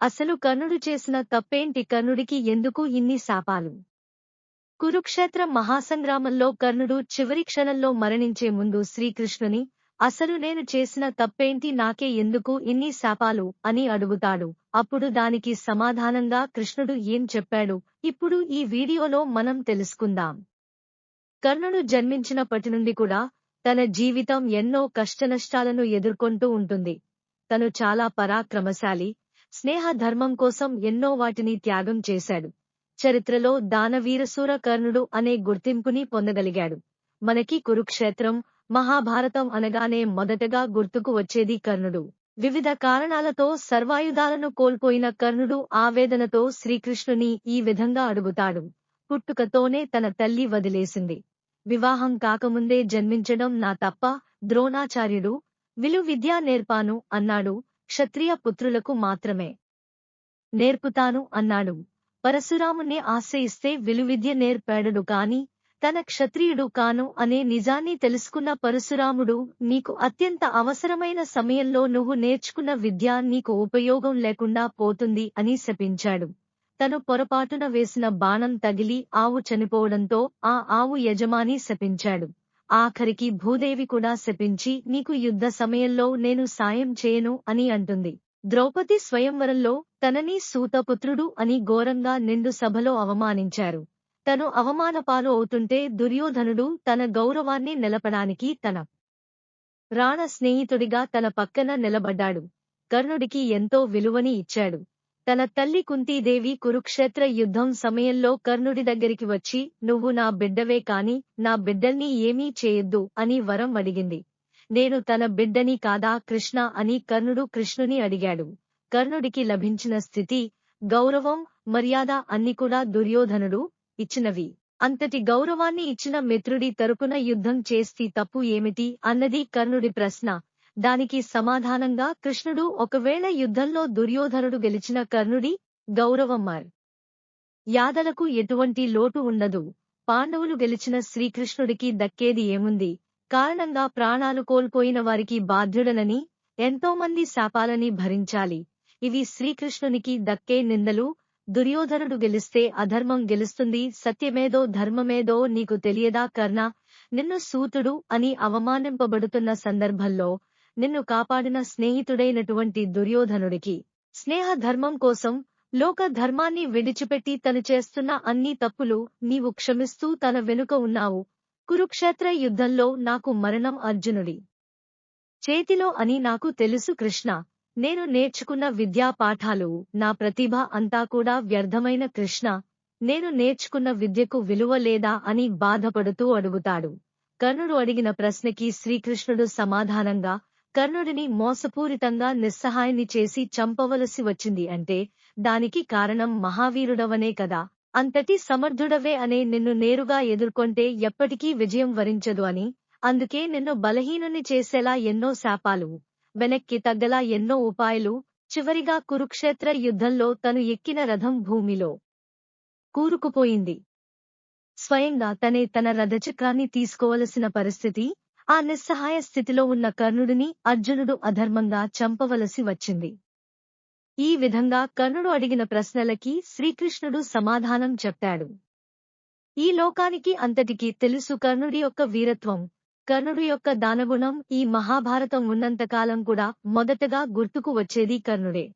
అసలు కర్ణుడు చేసిన తప్పేంటి? కర్ణుడికి ఎందుకు ఇన్ని శాపాలు? కురుక్షేత్ర మహాసంగ్రామంలో కర్ణుడు చివరి క్షణంలో మరణించే ముందు శ్రీకృష్ణుని అసలు నేను చేసిన తప్పేంటి? నాకే ఎందుకు ఇన్ని శాపాలు అని అడుగుతాడు. అప్పుడు దానికి సమాధానంగా కృష్ణుడు ఏం చెప్పాడు? ఇప్పుడు ఈ వీడియోలో మనం తెలుసుకుందాం. కర్ణుడు జన్మించినప్పటి నుండి కూడా తన జీవితం ఎన్నో కష్టనష్టాలను ఎదుర్కొంటూ ఉంటుంది. తను చాలా పరాక్రమశాలి స్నేహ ధర్మం కోసం ఎన్నో వాటిని త్యాగం చేశాడు. చరిత్రలో దానవీరసూర కర్ణుడు అనే గుర్తింపుని పొందగలిగాడు. మనకి కురుక్షేత్రం మహాభారతం అనగానే మొదటగా గుర్తుకు వచ్చేది కర్ణుడు. వివిధ కారణాలతో సర్వాయుధాలను కోల్పోయిన కర్ణుడు ఆవేదనతో శ్రీకృష్ణుని ఈ విధంగా అడుగుతాడు. పుట్టుకతోనే తన తల్లి వదిలేసింది. వివాహం కాకముందే జన్మించడం నా తప్ప ద్రోణాచార్యుడు విలు విద్యా నేర్పాను అన్నాడు. క్షత్రియ పుత్రులకు మాత్రమే. నేర్పుతాను అన్నాడు. పరశురాముని ఆశ్రయిస్తే విలువిద్య నేర్పాడడు కాని తన క్షత్రియుడు కాను అనే నిజాన్ని తెలుసుకున్న పరశురాముడు నీకు అత్యంత అవసరమైన సమయంలో నువ్వు నేర్చుకున్న విద్య నీకు ఉపయోగం లేకుండా పోతుంది అని శపించాడు. తను పొరపాటున వేసిన బాణం తగిలి ఆవు చనిపోవడంతో ఆ ఆవు యజమాని శపించాడు. ఆఖరికి భూదేవి కూడా శపించి నీకు యుద్ధ సమయంలో నేను సాయం చేయను అని అంటుంది. ద్రౌపది స్వయంవరంలో తనని సూతపుత్రుడు అని ఘోరంగా నిండు సభలో అవమానించారు. తను అవమానపాలు అవుతుంటే దుర్యోధనుడు తన గౌరవాన్ని నిలపడానికి తన రాణ స్నేహితుడిగా తన పక్కన నిలబడ్డాడు. కర్ణుడికి ఎంతో విలువని ఇచ్చాడు. తన తల్లి కుంతీదేవి కురుక్షేత్ర యుద్ధం సమయంలో కర్ణుడి దగ్గరికి వచ్చి నువ్వు నా బిడ్డవే కాని నా బిడ్డల్ని ఏమీ చేయొద్దు అని వరం అడిగింది. నేను తన బిడ్డని కాదా కృష్ణ అని కర్ణుడు కృష్ణుని అడిగాడు. కర్ణుడికి లభించిన స్థితి గౌరవం మర్యాద అన్ని కూడా దుర్యోధనుడు ఇచ్చినవి. అంతటి గౌరవాన్ని ఇచ్చిన మిత్రుడి తరపున యుద్ధం చేస్తే తప్పు ఏమిటి? అన్నది కర్ణుడి ప్రశ్న. దానికి సమాధానంగా కృష్ణుడు ఒకవేళ యుద్ధంలో దుర్యోధనుడు గెలిచిన కర్ణుడి గౌరవమ్మర్ యాదలకు ఎటువంటి లోటు ఉండదు. పాండవులు గెలిచిన శ్రీకృష్ణుడికి దక్కేది ఏముంది? కారణంగా ప్రాణాలు కోల్పోయిన వారికి బాధ్యుడనని ఎంతోమంది శాపాలని భరించాలి. ఇవి శ్రీకృష్ణునికి దక్కే నిందలు. దుర్యోధనుడు గెలిస్తే అధర్మం గెలుస్తుంది. సత్యమేదో ధర్మమేదో నీకు తెలియదా కర్ణ? నిన్ను సూతుడు అని అవమానింపబడుతున్న సందర్భంలో నిన్ను కాపాడిన స్నేహితుడైనటువంటి దుర్యోధనుడికి. స్నేహ ధర్మం కోసం లోక ధర్మాన్ని విడిచిపెట్టి తను చేస్తున్న అన్ని తప్పులు నీవు క్షమిస్తూ తన వెనుక ఉన్నావు. కురుక్షేత్ర యుద్ధంలో నాకు మరణం అర్జునుడి. చేతిలో అని నాకు తెలుసు కృష్ణ. నేను నేర్చుకున్న విద్యా పాఠాలు నా ప్రతిభ అంతా కూడా వ్యర్థమైన కృష్ణ. నేను నేర్చుకున్న విద్యకు విలువ లేదా అని బాధపడుతూ అడుగుతాడు. కర్ణుడు అడిగిన ప్రశ్నకి శ్రీకృష్ణుడు సమాధానంగా కర్ణుడిని మోసపూరితంగా నిస్సహాయాన్ని చేసి చంపవలసి వచ్చింది అంటే దానికి కారణం మహావీరుడవనే కదా. అంతటి సమర్థుడవే అనే నిన్ను నేరుగా ఎదుర్కొంటే ఎప్పటికీ విజయం వరించదు అని అందుకే నిన్ను బలహీనుని చేసేలా ఎన్నో శాపాలు వెనక్కి తగ్గలా ఎన్నో ఉపాయాలు చివరిగా కురుక్షేత్ర యుద్ధంలో తను ఎక్కిన రథం భూమిలో కూరుకుపోయింది. స్వయంగా తనే తన రథచక్రాన్ని తీసుకోవలసిన పరిస్థితి ఆ నిస్సహాయ స్థితిలో ఉన్న కర్ణుడిని అర్జునుడు అధర్మంగా చంపవలసి వచ్చింది. ఈ విధంగా కర్ణుడు అడిగిన ప్రశ్నలకి శ్రీకృష్ణుడు సమాధానం చెప్పాడు. ఈ లోకానికి అంతటికి తెలుసు కర్ణుడి యొక్క వీరత్వం కర్ణుడి యొక్క దానగుణం ఈ మహాభారతం ఉన్నంతకాలం కూడా మొదటగా గుర్తుకు వచ్చేది కర్ణుడే.